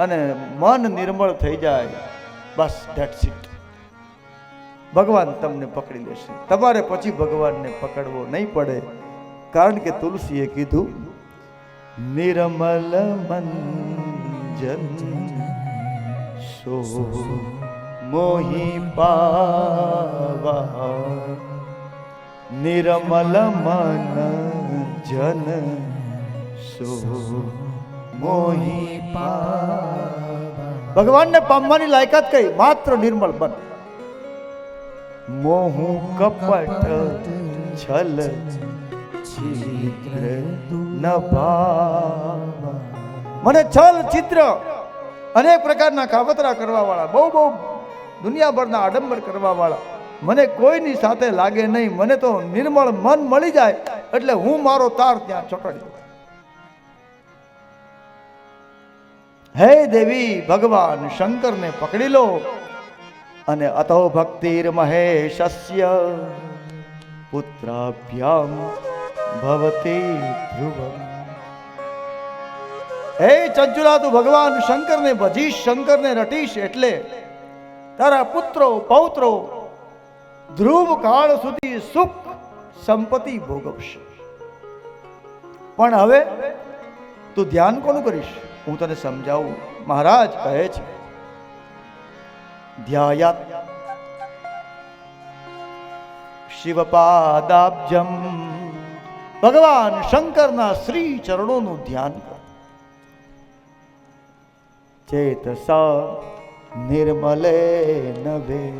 અને મન નિર્મળ થઈ જાય. બસ ધેટ્સ ઇટ ભગવાન તમને પકડી લેશે. તમારે પછી ભગવાનને પકડવો નહીં પડે. કારણ કે તુલસીએ કીધું, નિર્મલ મંજન સો મોહી પાવા નિર્મલ મન જન સો મોહી ભગવાનને પામવાની લાયકાત કઈ? માત્ર નિર્મળ બન. મોહુ કપટ છલ ચિત્ર મને છલ ચિત્ર અનેક પ્રકારના કાવતરા કરવા વાળા બહુ બહુ દુનિયાભરના આડંબર કરવા વાળા મને કોઈની સાથે લાગે નહીં. મને તો નિર્મળ મન મળી જાય એટલે હું મારો તાર ત્યાં ચોટાડી હે દેવી, ભગવાન શંકરને પકડી લો અને અતો ભક્તિર મહેશસ્ય પુત્રાભ્યામ ભવતી ધ્રુવમ. હે ચંચુલા, તું ભગવાન શંકરને ભજીશ, શંકરને રટીશ એટલે તારા પુત્રો, પૌત્રો ધ્રુવ કાળ સુધી સુખ સંપત્તિ ભોગવશે. પણ હવે તું ધ્યાન કોનું કરીશ? હું તને સમજાવું. મહારાજ કહે છે ધ્યાયા શિવપાદાબ્જમ. ભગવાન શંકરના શ્રી ચરણોનું ધ્યાન કર. ચેતસા નિર્મલે નવે.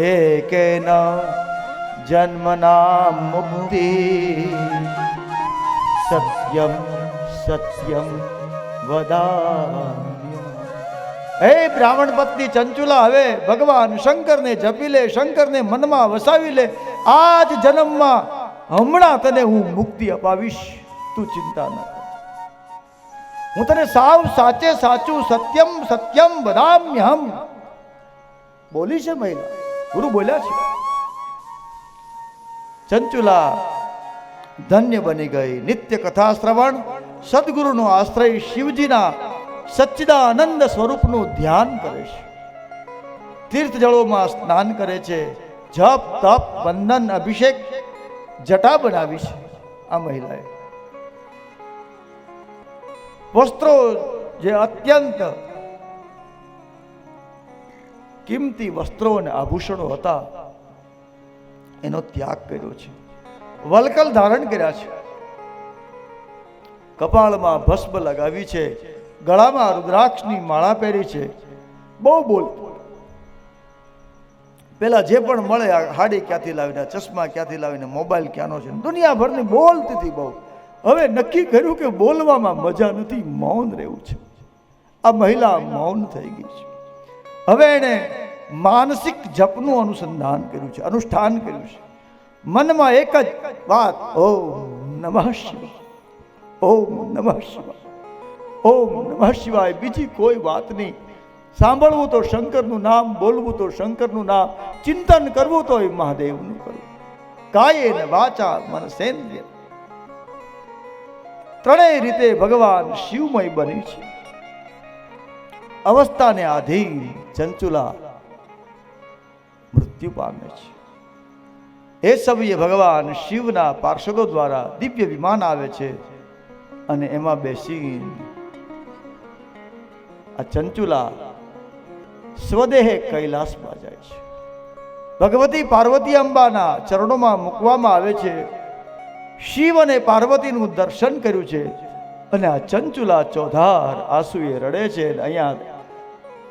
એકેન જન્મના મુક્તિ. સત્યમ સત્યમ વદામ્ય હે બ્રાહ્મણ પત્ની ચંચુલા, હવે ભગવાન શંકરને જપી લે, શંકરને મનમાં વસાવી લે. આ જ જન્મમાં હમણાં તને હું મુક્તિ અપાવીશ. તું ચિંતા ન કર. હું તને સાવ સાચે સાચું સત્યમ સત્યમ બદામ્યહમ બોલી છે મહિલા? ગુરુ બોલ્યા છે? ચંચુલા, ધન્ય બની ગઈ. નિત્ય કથા શ્રવણ. સદગુરુનો આશ્રય શિવજીના સચ્ચિદાનંદ સ્વરૂપનું ધ્યાન કરે છે. તીર્થ જળોમાં સ્નાન કરે છે. જપ, તપ, વંદન, અભિષેક, જટા બનાવી છે આ મહિલાએ. વસ્ત્રો જે અત્યંત કિંમતી વસ્ત્રો અને આભૂષણો હતા, એનો ત્યાગ કર્યો છે. વલકલ ધારણ કર્યા છે. કપાળમાં ભસ્મ લગાવી છે. ગળામાં રુદ્રાક્ષની માળા પહેરી છે. બહુ બોલ. પેલા જે પણ મળે આ હાડી ક્યાંથી લાવીને, ચશ્મા ક્યાંથી લાવીને, મોબાઈલ ક્યાંનો છે, દુનિયાભરની બોલતી હતી બહુ. હવે નક્કી કર્યું કે બોલવામાં મજા નથી, મૌન રહેવું છે. આ મહિલા મૌન થઈ ગઈ છે. હવે એણે માનસિક જપનું અનુસંધાન કર્યું છે, અનુષ્ઠાન કર્યું છે. મનમાં એક જ વાત ઓ નમઃ શિવાય. ઓમ નમઃ શિવાય. ઓમ નમઃ શિવાય. બીજી કોઈ વાત નહીં. સાંભળવું તો શંકરનું નામ, બોલવું તો શંકરનું નામ, ચિંતન કરવું તો મહાદેવનું કરવું. કાયે ને વાચા મન સેન્દ્રિય. ત્રણેય રીતે ભગવાન શિવમય બની છે. અવસ્થાને આધીન ચંચુલા મૃત્યુ પામે છે. એ સમયે ભગવાન શિવના પાર્ષદો દ્વારા દિવ્ય વિમાન આવે છે. અને એમાં બેસી આ ચંચુલા સ્વદેહે કૈલાસમાં જાય છે. ભગવતી પાર્વતી અંબાના ચરણોમાં મૂકવામાં આવે છે. શિવ અને પાર્વતીનું દર્શન કર્યું છે અને આ ચંચુલા ચોધાર આંસુએ રડે છે અહીંયા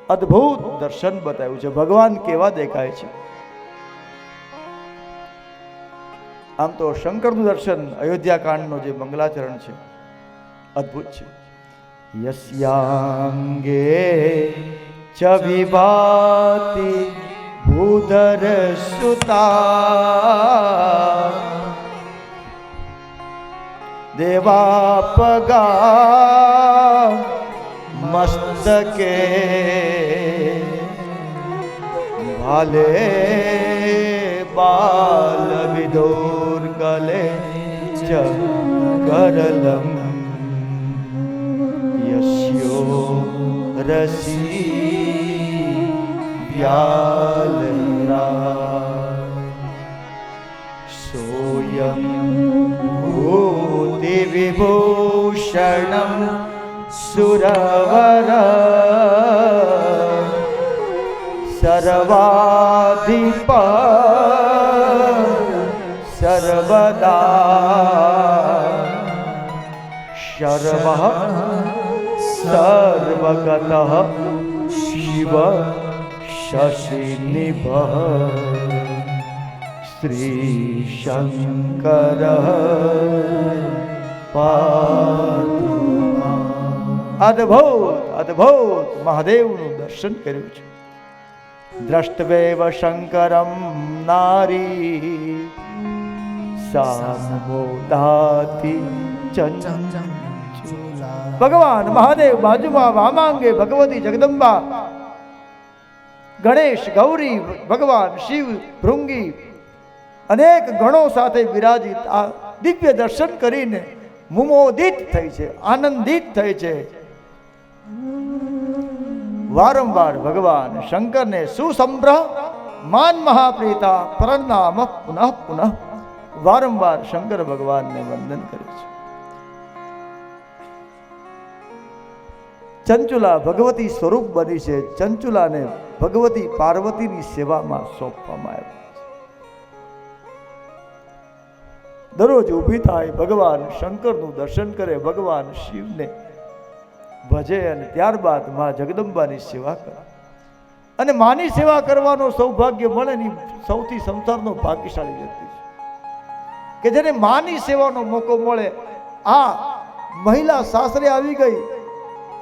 અદ્ભુત દર્શન બતાવ્યું છે. ભગવાન કેવા દેખાય છે? આમ તો શંકરનું દર્શન અયોધ્યા કાંડનો જે મંગલાચરણ છે અદ્ભુત છે. યસ્યાંગે ચ વિભાતિ ભૂધર સુતા. દેવાપગા મસ્તકે ભાલે બાલ વિદોર કલે ચ કરલમ રસી વ્યાલરા સોયમ ભો દેવિભૂષણ સુરવર સર્વાધિપ સર્વદા સર્વ સર્વગત શિવ શશિનિભ શ્રીશંકર અદભુત અદ્ભુત મહાદેવનું દર્શન કર્યું છે દ્રષ્ટવેવ શંકરમ નારી સામોદાતિ ભગવાન મહાદેવ બાજુમાં વામાંગે ભગવતી જગદંબા. ગણેશ, ગૌરી, ભગવાન શિવ, ભૃંગી અનેક ગણો સાથે વિરાજિત આ દિવ્ય દર્શન કરીને મુમોદિત થઈ છે, આનંદિત થઈ છે. વારંવાર ભગવાન શંકરને સુસંભ્રહ માન મહાપ્રીતા પ્રણામ પુનઃ પુનઃ વારંવાર શંકર ભગવાનને વંદન કરે છે. ચંચુલા ભગવતી સ્વરૂપ બની છે. ચંચુલાને ભગવતી પાર્વતીની સેવામાં સોંપવામાં આવ્યા દરરોજ ઊભી થાય ભગવાન, શંકરનું દર્શન કરે ભગવાન શિવને ભજે અને ત્યારબાદમાં જગદંબાની સેવા કરે. અને માની સેવા કરવાનો સૌભાગ્ય મળે ને સૌથી સંસારનો ભાગ્યશાળી વ્યક્તિ છે. કે જેને માની સેવાનો મોકો મળે, આ મહિલા સાસરે આવી ગઈ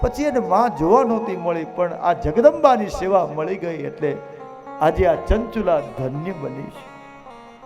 પછી એને માં જોવા નહોતી મળી, પણ આ જગદંબાની સેવા મળી ગઈ એટલે આજે આ ચંચુલા ધન્ય બની છે.